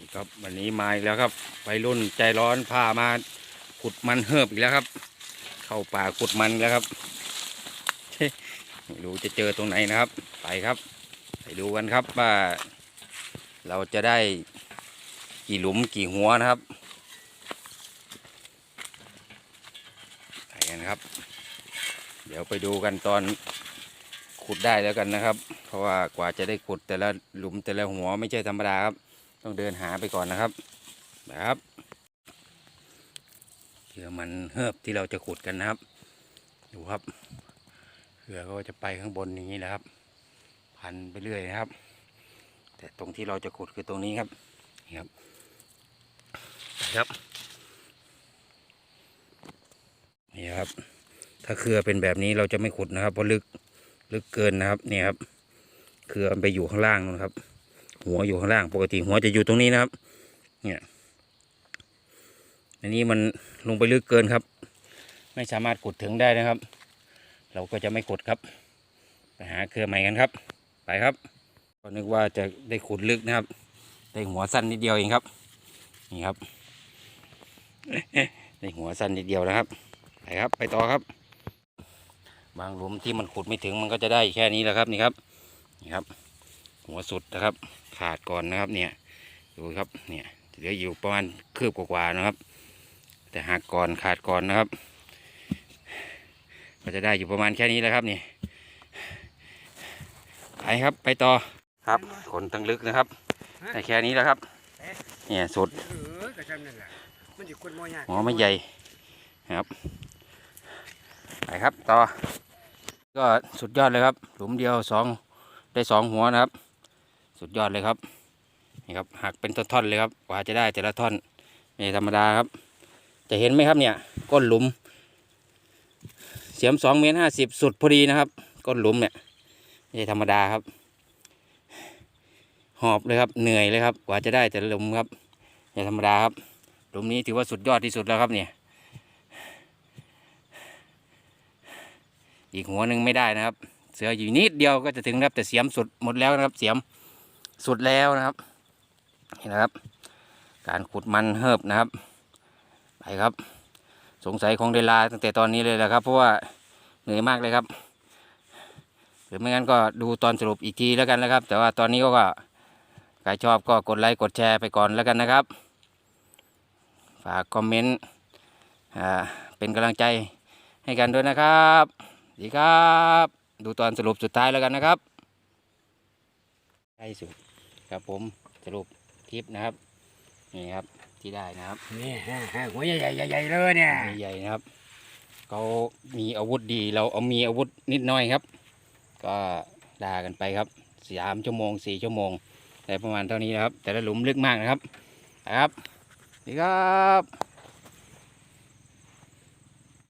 นี่ครับวันนี้มาอีกแล้วครับไปรุ่นใจร้อนพามาขุดมันเหิบอีกแล้วครับ เข้าป่าขุดมันแล้วครับไม่รู้จะเจอตรงไหนนะครับ ไปครับ ไปดูกันครับว่าเราจะได้กี่หลุมกี่หัวนะครับไปกันครับ เดี๋ยวไปดูกันตอนขุดได้แล้วกันนะครับ เพราะว่ากว่าจะได้ขุดแต่ละหลุมแต่ละหัวไม่ใช่ธรรมดาครับ ต้องเดินหาไปก่อนนะครับนะครับเผื่อมันเหิบที่เราจะขุดกันนะครับ ดูครับเผื่อก็จะไปข้างบนอย่างนี้นะครับ พันไปเรื่อยนะครับ แต่ตรงที่เราจะขุดคือตรงนี้ครับนี่ครับครับ นี่ครับ ถ้าเครือเป็นแบบนี้เราจะไม่ขุดนะครับเพราะลึกลึกเกินนะครับนี่ครับ เครือมันไปอยู่ข้างล่างนู่นครับ หัวอยู่ข้างล่าง ปกติหัวจะอยู่ตรงนี้นะครับ เนี่ยอันนี้มันลงไปลึกเกินครับ ไม่สามารถขุดถึงได้นะครับ เราก็จะไม่ขุดครับ ไปหาเครือใหม่กันครับ ไปครับก็นึกว่าจะได้ขุดลึกนะครับ ได้หัวสั้นนิดเดียวเองครับ นี่ครับ ได้หัวสั้นนิดเดียวนะครับ ไปครับ ไปต่อครับ บางหลุมที่มันขุดไม่ถึงมันก็จะได้แค่นี้แหละครับ นี่ครับ นี่ครับ หัวสุดนะครับ ขาดก่อนนะครับเนี่ยดูครับเนี่ยเหลืออยู่ประมาณคืบกว่าๆนะครับ แต่หักก่อนขาดก่อนนะครับ ก็จะได้อยู่ประมาณแค่นี้แหละครับนี่ไปครับไปต่อครับขนตั้งลึกนะครับแต่แค่นี้แล้วครับเนี่ยสุดหัวไม่ใหญ่ครับไปครับต่อ ก็สุดยอดเลยครับ หลุมเดียวสองได้สองหัวนะครับ สุดยอดเลยครับนี่ครับหักเป็นท่อนๆเลยครับกว่าจะได้แต่ละท่อนไม่ธรรมดาครับ จะเห็นไหมครับเนี่ยก้นหลุม เสียมสองเมตรห้าสิบสุดพอดีนะครับก้นหลุมเนี่ยไม่ธรรมดาครับ หอบเลยครับเหนื่อยเลยครับ กว่าจะได้แต่ละหลุมครับไม่ธรรมดาครับหลุมนี้ถือว่าสุดยอดที่สุดแล้วครับเนี่ยอีกหัวหนึ่งไม่ได้นะครับ เสืออยู่นิดเดียวก็จะถึงครับแต่เสียมสุดหมดแล้วนะครับเสียม สุดแล้วนะครับนี่นะครับ การขุดมันเหิบนะครับไปครับ สงสัยคงได้ลาตั้งแต่ตอนนี้เลยแหละครับ เพราะว่าเหนื่อยมากเลยครับ หรือไม่งั้นก็ดูตอนสรุปอีกทีแล้วกันนะครับ แต่ว่าตอนนี้ก็ใครชอบก็กดไลค์กดแชร์ไปก่อนแล้วกันนะครับ ฝากคอมเมนต์เป็นกำลังใจให้กันด้วยนะครับสวัสดีครับ ดูตอนสรุปสุดท้ายแล้วกันนะครับใกล้สุด ครับผมสรุปคลิปนะครับ นี่ครับที่ได้นะครับนี่ฮะฮะหัวใหญ่ใหญ่ใหญ่ๆเลยเนี่ยใหญ่ๆนะครับเขามีอาวุธดีเราเอามีอาวุธนิดหน้อยครับ ก็ด่ากันไปครับสามชั่วโมงสี่ชั่วโมงได้ประมาณเท่านี้นะครับ แต่ละหลุมลึกมากนะครับไปครับสวัสดีครับ